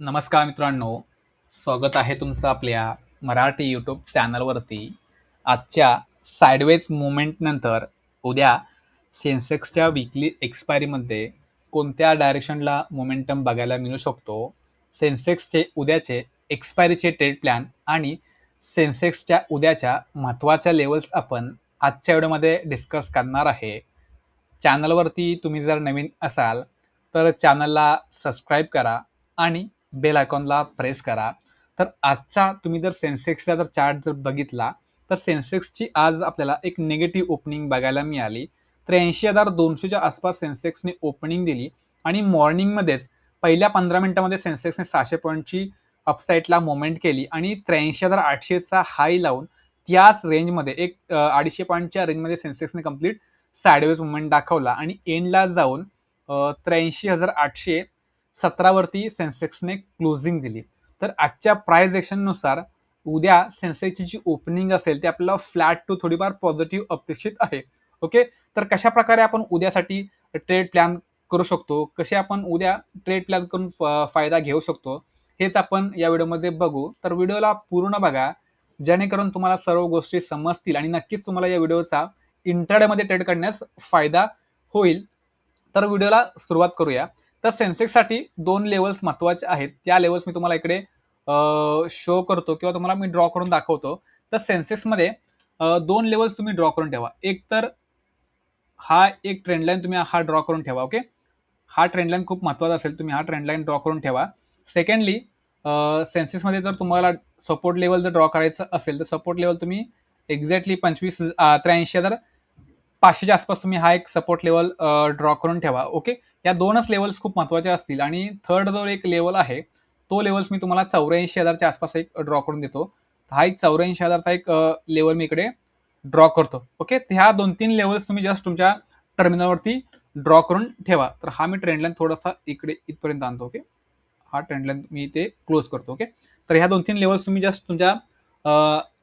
नमस्कार मित्रांनो. स्वागत आहे तुमचं आपल्या मराठी यूट्यूब चॅनलवरती आजच्या साईडवेज मुवमेंटनंतर उद्या सेन्सेक्सच्या विकली एक्सपायरीमध्ये कोणत्या डायरेक्शनला मोमेंटम बघायला मिळू शकतो? सेन्सेक्सचे उद्याचे एक्सपायरीचे ट्रेड प्लॅन आणि सेन्सेक्सच्या उद्याच्या महत्त्वाच्या लेवल्स आपण आजच्या व्हिडिओमध्ये डिस्कस करणार आहे. चॅनलवरती तुम्ही जर नवीन असाल तर चॅनलला सबस्क्राईब करा आणि बेल आयकॉनला प्रेस करा. तर आजचा तुम्ही जर सेन्सेक्सचा जर चार्ट जर बघितला तर सेन्सेक्सची आज आपल्याला एक निगेटिव्ह ओपनिंग बघायला मिळाली. त्र्याऐंशी हजार दोनशेच्या आसपास सेन्सेक्सने ओपनिंग दिली आणि मॉर्निंगमध्येच पहिल्या पंधरा मिनिटामध्ये सेन्सेक्सने सहाशे पॉईंटची अपसाईटला मोमेंट केली आणि त्र्याऐंशी हजार आठशेचा हाय लावून त्याच रेंजमध्ये एक अडीचशे पॉईंटच्या रेंजमध्ये सेन्सेक्सने कंप्लीट सॅडवेज मुवमेंट दाखवला आणि एंडला जाऊन त्र्याऐंशी हजार आठशे सतरावरती सेन्सेक्सने क्लोजिंग दिली. तर आजच्या प्राईजनुसार उद्या सेन्सेक्सची जी ओपनिंग असेल ती आपल्याला फ्लॅट टू थोडीफार पॉझिटिव्ह अपेक्षित आहे. ओके तर कशा प्रकारे आपण उद्यासाठी ट्रेड प्लॅन करू शकतो? कसे आपण उद्या ट्रेड प्लॅन करून फायदा घेऊ शकतो? हेच आपण या व्हिडिओमध्ये बघू. तर व्हिडिओला पूर्ण बघा. जेणेकरून तुम्हाला सर्व गोष्टी समजतील आणि नक्कीच तुम्हाला या व्हिडिओचा इंटरडेमध्ये ट्रेड करण्यास फायदा होईल. तर व्हिडिओला सुरुवात करूया. तर सेन्सेक्ससाठी दोन लेवल्स महत्त्वाच्या आहेत. त्या लेवल्स मी तुम्हाला इकडे शो करतो किंवा तुम्हाला मी ड्रॉ करून दाखवतो. तर सेन्सेक्समध्ये दोन लेवल्स तुम्ही ड्रॉ करून ठेवा. एक तर हा एक ट्रेंडलाईन तुम्ही हा ड्रॉ करून ठेवा ओके हा ट्रेंडलाईन खूप महत्त्वाचा असेल तुम्ही हा ट्रेंडलाईन ड्रॉ करून ठेवा. सेकंडली सेन्सेसमध्ये जर तुम्हाला सपोर्ट लेवल जर ड्रॉ करायचं असेल तर सपोर्ट लेवल तुम्ही एक्झॅक्टली पंचवीस त्र्याऐंशी हजार पाचशेच्या आसपास तुम्ही हा एक सपोर्ट लेवल ड्रॉ करून ठेवा ओके या दोनच लेवल्स खूप महत्त्वाचे असतील आणि थर्ड जो एक लेवल आहे तो लेवल्स मी तुम्हाला चौऱ्याऐंशी हजारच्या आसपास एक ड्रॉ करून देतो. हा एक चौऱ्याऐंशी हजारचा एक लेवल मी इकडे ड्रॉ करतो ओके ह्या दोन तीन लेवल्स तुम्ही जस्ट तुमच्या टर्मिनलवरती ड्रॉ करून ठेवा. तर हा मी ट्रेंड लाईन थोडासा इकडे इथपर्यंत आणतो ओके हा ट्रेंड लाईन मी इथे क्लोज करतो ओके तर ह्या दोन तीन लेवल्स तुम्ही जस्ट तुमच्या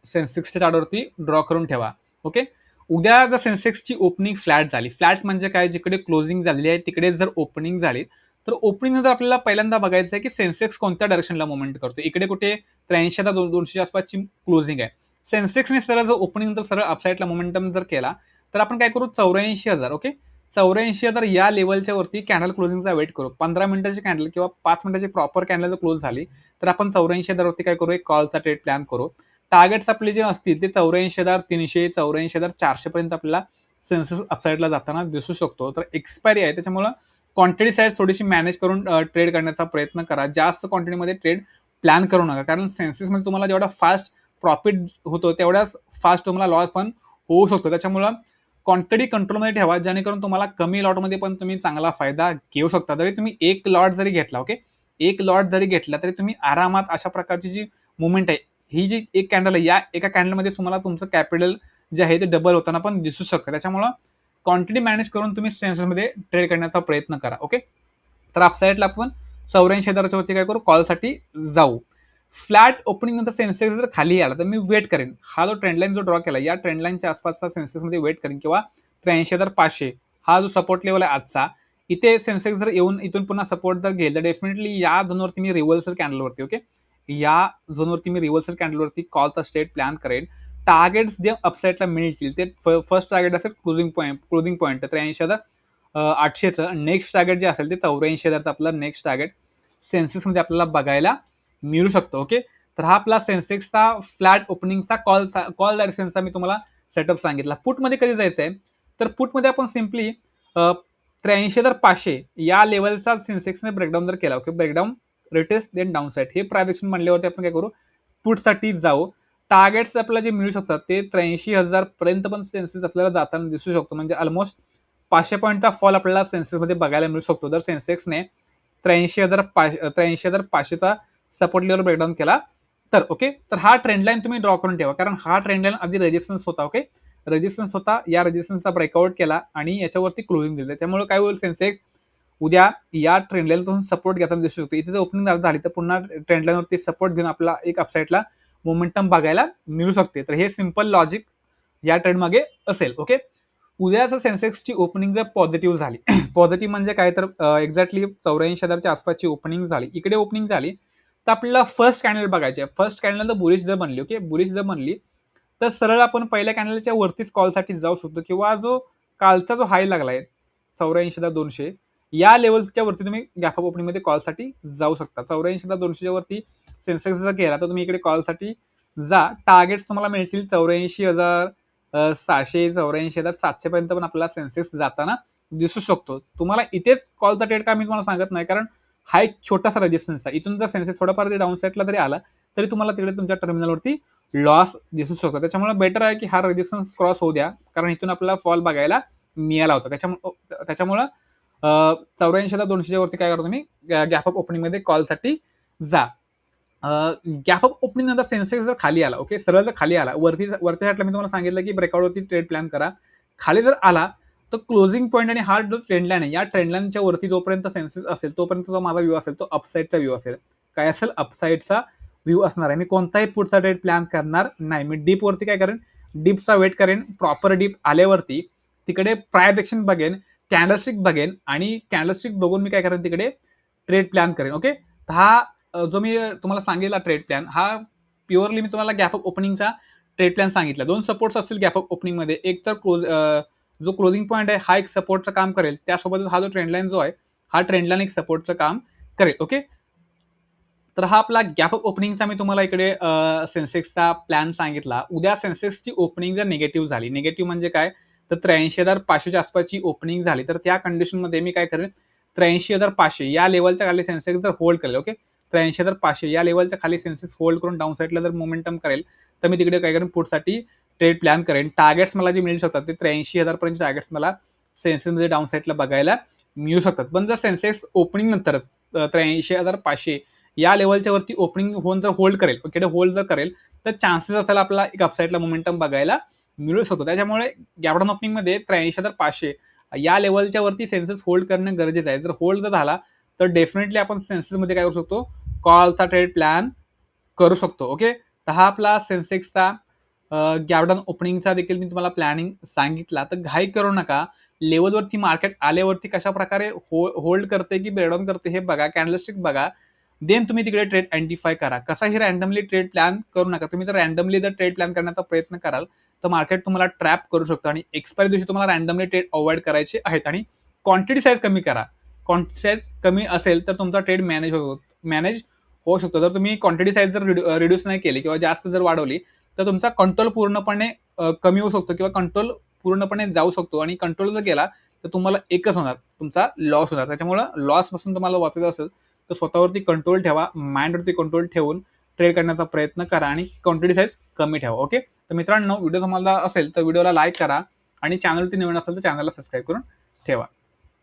सेन्सेक्सच्या चार्टवरती ड्रॉ करून ठेवा ओके उद्या जर सेन्सेक्सची ओपनिंग फ्लॅट झाली फ्लॅट म्हणजे काय? जिकडे क्लोजिंग झालेली आहे तिकडे जर ओपनिंग झाली तर ओपनिंग जर आपल्याला पहिल्यांदा बघायचं आहे की सेन्सेक्स कोणत्या डायरेक्शनला मुवमेंट करतो इकडे कुठे त्र्याऐंशी दोन दोनशे आसपासची क्लोजिंग आहे. सेन्सेक्सने सरळ जर ओपनिंग जर सरळ अपसाईडला मोमेंटम जर केला तर आपण काय करू? चौऱ्याऐंशी हजार ओके चौऱ्याऐंशी हजार या लेवलच्या वरती कॅन्डल क्लोजिंगचा वेट करू. पंधरा मिनिटाची कॅन्डल किंवा पाच मिनिटाची प्रॉपर कॅन्डल जर क्लोज झाली तर आपण चौऱ्याऐंशी हजारवरती काय करू? एक कॉलचा ट्रेड प्लॅन करू. टार्गेट्स आपले जे असतील ते चौऱ्याऐंशी हजार तीनशे चौऱ्याऐंशी हजार चारशे पर्यंत आपल्याला सेन्सेस अपसाईडला जाताना दिसू शकतो. तर एक्सपायरी आहे त्याच्यामुळं क्वांटिटी साईज थोडीशी मॅनेज करून ट्रेड करण्याचा प्रयत्न करा. जास्त क्वांटिटीमध्ये ट्रेड प्लॅन करू नका. कारण सेन्सेसमध्ये तुम्हाला जेवढा फास्ट प्रॉफिट होतो तेवढाच फास्ट तुम्हाला लॉस पण होऊ शकतो. त्याच्यामुळं क्वांटिटी कंट्रोलमध्ये ठेवा जेणेकरून तुम्हाला कमी लॉटमध्ये पण तुम्ही चांगला फायदा घेऊ शकता. जरी तुम्ही एक लॉट जरी घेतला ओके एक लॉट जरी घेतला तरी तुम्ही आरामात अशा प्रकारची जी मुवमेंट आहे ही जी एक कॅन्डल आहे या एका कॅन्डलमध्ये तुम्हाला तुमचं कॅपिटल जे आहे ते डबल होताना पण दिसू शकतं. त्याच्यामुळं क्वांटिटी मॅनेज करून तुम्ही सेन्सेसमध्ये ट्रेड करण्याचा प्रयत्न करा ओके तर अपसाईडला आपण चौऱ्याऐंशी हजाराच्या वरती काय करू? कॉलसाठी जाऊ. फ्लॅट ओपनिंग नंतर सेन्सेक्स जर खाली आला तर मी वेट करेन. हा जो ट्रेंडलाईन जो ड्रॉ केला या ट्रेंडलाईनच्या आसपासचा सेन्सेक्समध्ये वेट करेन किंवा त्र्याऐंशी हजार पाचशे. हा जो सपोर्ट लेवल आहे आजचा इथे सेन्सेक्स जर येऊन इथून पुन्हा सपोर्ट जर घेईल तर डेफिनेटली या दोनवरती मी रिव्हर्सल कॅन्डलवरती ओके या झोनवरती मी रिव्हर्सल कॅन्डलवरती कॉलचा स्टेट प्लॅन करेन. टार्गेट्स जे अपसाईडला मिळतील ते फर्स्ट टार्गेट असेल क्लोजिंग पॉईंट क्लोजिंग पॉईंट त्र्याऐंशी हजार आठशेचं. नेक्स्ट टार्गेट जे असेल ते चौऱ्याऐंशी हजारचं आपलं नेक्स्ट टार्गेट सेन्सेक्समध्ये आपल्याला बघायला मिळू शकतो ओके तर हा आपला सेन्सेक्सचा फ्लॅट ओपनिंगचा कॉल कॉल डायरेक्शनचा मी तुम्हाला सेटअप सांगितला. पुटमध्ये कधी जायचं आहे तर पुटमध्ये आपण सिम्पली त्र्याऐंशी हजार पाचशे या लेवलचा सेन्सेक्सने ब्रेकडाऊन जर केला okay breakdown retest then downside हे प्रायवेशन म्हणल्यावरती आपण काय करू? पुटसाठी जाऊ. टार्गेट्स आपल्याला जे मिळू शकतात ते त्र्याऐंशी हजार पर्यंत पण सेन्सेस आपल्याला जाताना दिसू शकतो. म्हणजे ऑलमोस्ट पाचशे पॉईंटचा फॉल आपल्याला सेन्सेसमध्ये बघायला मिळू शकतो. जर सेन्सेक्सने त्र्याऐंशी हजार पाच त्र्याऐंशी हजार पाचशेचा सपोर्ट लेवल ब्रेकडाऊन केला तर ओके तर हा ट्रेंड लाईन तुम्ही ड्रॉ करून ठेवा. कारण हा ट्रेंड लाईन आधी रेजिस्टन्स होता ओके रेजिस्टन्स होता. या रेजिस्टन्सचा ब्रेकआउट केला आणि याच्यावरती क्लोजिंग दिलं. त्यामुळे काय होईल? सेन्सेक्स उद्या या ट्रेंड लाईन पासून सपोर्ट घेताना दिसू शकतो. इथे जर ओपनिंग झाली तर पुन्हा ट्रेंड लाईनवरती सपोर्ट घेऊन आपला एक अपसाईडला मोमेंटम बघायला मिळू शकते. तर हे सिंपल लॉजिक या ट्रेंड मागे असेल ओके उद्याचं सेन्सेक्सची ओपनिंग जर पॉझिटिव्ह झाली पॉझिटिव्ह म्हणजे काय? तर एक्झॅक्टली चौऱ्याऐंशी हजारच्या आसपासची ओपनिंग झाली इकडे ओपनिंग झाली तर आपल्याला फर्स्ट कॅन्डल बघायचे फर्स्ट कॅन्डल जर बुरिश जर बनली ओके बुरिश जर बनली तर सरळ आपण पहिल्या कॅन्डलच्या वरतीच कॉलसाठी जाऊ शकतो. किंवा जो कालचा जो हाय लागलाय चौऱ्याऐंशी हजार दोनशे या लेवलच्या वरती तुम्ही गॅफअप ओपनिंगमध्ये कॉलसाठी जाऊ शकता. चौऱ्याऐंशी हजार दोनशेच्या वरती सेन्सेक्स जर केला तर तुम्ही इकडे कॉलसाठी जा. टार्गेट्स तुम्हाला मिळतील चौऱ्याऐंशी हजार सहाशे चौऱ्याऐंशी हजार सातशेपर्यंत पण आपल्याला सेन्सेक्स जाताना दिसू शकतो. तुम्हाला इथेच कॉलचा ट्रेड का मी तुम्हाला सांगत नाही कारण हा एक छोटासा रेजिस्टन्स आहे. इथून जर सेन्सेस थोडाफार डाऊन साईडला जरी आला तरी तुम्हाला तिकडे तुमच्या टर्मिनलवरती लॉस दिसू शकतो. त्याच्यामुळे बेटर आहे की हा रेजिस्टन्स क्रॉस होऊ द्या कारण इथून आपल्याला फॉल बघायला मिळाला होता. त्याच्यामुळे त्याच्यामुळं चौऱ्याऐंशी दोनशेच्या वरती काय करतो तुम्ही गॅप ऑफ ओपनिंगमध्ये कॉलसाठी जा. गॅप ऑफ ओपनिंग नंतर सेन्सेक्स जर खाली आला ओके सरळ जर खाली आला वरती वरच्या साईडला मी तुम्हाला सांगितलं की ब्रेकआउटवरती ट्रेड प्लॅन करा. खाली जर आला तर क्लोजिंग पॉईंट आणि हा जो ट्रेंडलाईन आहे या ट्रेंडलाईनच्या वरती जोपर्यंत सेन्सेस असेल तोपर्यंत जो माझा व्ह्यू असेल तो अपसाईडचा व्ह्यू असेल. काय असेल? अपसाईडचा व्ह्यू असणार आहे. मी कोणताही पुढचा ट्रेड प्लॅन करणार नाही. मी डीपवरती काय करेन? डीपचा वेट करेन. प्रॉपर डीप आल्यावरती तिकडे प्रायजेक्शन बघेन. कॅन्डलस्टिक बघेन आणि कॅन्डलस्टिक बघून मी काय करेन तिकडे ट्रेड प्लॅन करेन ओके हा जो मी तुम्हाला सांगितला ट्रेड प्लॅन हा प्युअरली मी तुम्हाला गॅप ऑफ ओपनिंगचा ट्रेड प्लॅन सांगितला. दोन सपोर्ट्स असतील गॅप ऑफ ओपनिंगमध्ये एक तर क्लोज जो क्लोजिंग पॉईंट आहे हा एक सपोर्टचं काम करेल. त्यासोबतच हा जो ट्रेंडलाईन जो आहे हा ट्रेंडलाईन एक सपोर्टचं काम करेल ओके तर हा आपला गॅप ऑफ ओपनिंगचा मी तुम्हाला इकडे सेन्सेक्सचा प्लॅन सांगितला. उद्या सेन्सेक्सची ओपनिंग जर निगेटिव्ह झाली निगेटिव्ह म्हणजे काय? तर त्र्याऐंशी हजार पाचशेच्या आसपासची ओपनिंग झाली. तर त्या कंडिशनमध्ये मी काय करेन? त्र्याऐंशी हजार पाचशे या लेवलच्या खाली सेन्सेक्स जर होल्ड करेल ओके त्र्याऐंशी हजार पाचशे या लेवलच्या खाली सेन्सेक्स होल्ड करून डाऊन साईडला जर मोमेंटम करेल तर मी तिकडे काय करेन? पुढसाठी ट्रेड प्लॅन करेन. टार्गेट्स मला जे मिळू शकतात ते त्र्याऐंशी हजारपर्यंत टार्गेट्स मला सेन्सेसमध्ये डाऊन साईडला बघायला मिळू शकतात. पण जर सेन्सेक्स ओपनिंग नंतरच त्र्याऐंशी हजार पाचशे या लेवलच्या वरती ओपनिंग होऊन जर होल्ड करेल ओके होल्ड जर करेल तर चान्सेस असायला आपला एक अपसाईडला मोमेंटम बघायला मिळू शकतो. त्याच्यामुळे गॅपडाऊन ओपनिंगमध्ये त्र्याऐंशी हजार पाचशे. या लेवलच्या वरती सेन्सेस होल्ड करणं गरजेचं आहे. जर होल्ड जर झाला तर डेफिनेटली आपण सेन्सेसमध्ये काय करू शकतो? कॉलचा ट्रेड प्लॅन करू शकतो. ओके तर हा आपला सेन्सेक्सचा गॅवडाऊन ओपनिंगचा देखील मी तुम्हाला प्लॅनिंग सांगितला. तर घाई करू नका. लेवलवरती मार्केट आल्यावरती कशा प्रकारे हो होल्ड करते की ब्रेकडाऊन करते हे बघा. कॅन्डलस्टिक बघा. देन तुम्ही तिकडे ट्रेड आयडेंटिफाय करा. कसाही रॅन्डमली ट्रेड प्लॅन करू नका. तुम्ही जर रॅन्डमली जर ट्रेड प्लॅन करण्याचा प्रयत्न कराल तर मार्केट तुम्हाला ट्रॅप करू शकतो आणि एक्सपायरी दिवशी तुम्हाला रॅन्डमली ट्रेड अवॉइड करायचे आहेत. आणि क्वांटिटी साईज कमी करा. क्वांटिटी साईज कमी असेल तर तुमचा ट्रेड मॅनेज होतो. मॅनेज होऊ शकतो. जर तुम्ही क्वांटिटी साईज जर रिड्यूस नाही केली किंवा जास्त जर वाढवली तर तुमचा कंट्रोल पूर्णपणे कमी होऊ शकतो किंवा कंट्रोल पूर्णपणे जाऊ शकतो. आणि कंट्रोल जर केला तर तुम्हाला एकच होणार. तुमचा लॉस होणार. त्याच्यामुळं लॉसपासून तुम्हाला वाचायचं असेल तर स्वतःवरती कंट्रोल ठेवा माइंडवरती कंट्रोल ठेवून ट्रेड करण्याचा प्रयत्न करा आणि क्वांटिटी साईज कमी ठेवा ओके तर मित्रांनो व्हिडिओ तुम्हाला असेल तर व्हिडिओला लाईक करा आणि चॅनलवरती नवीन असेल तर चॅनलला सबस्क्राईब करून ठेवा.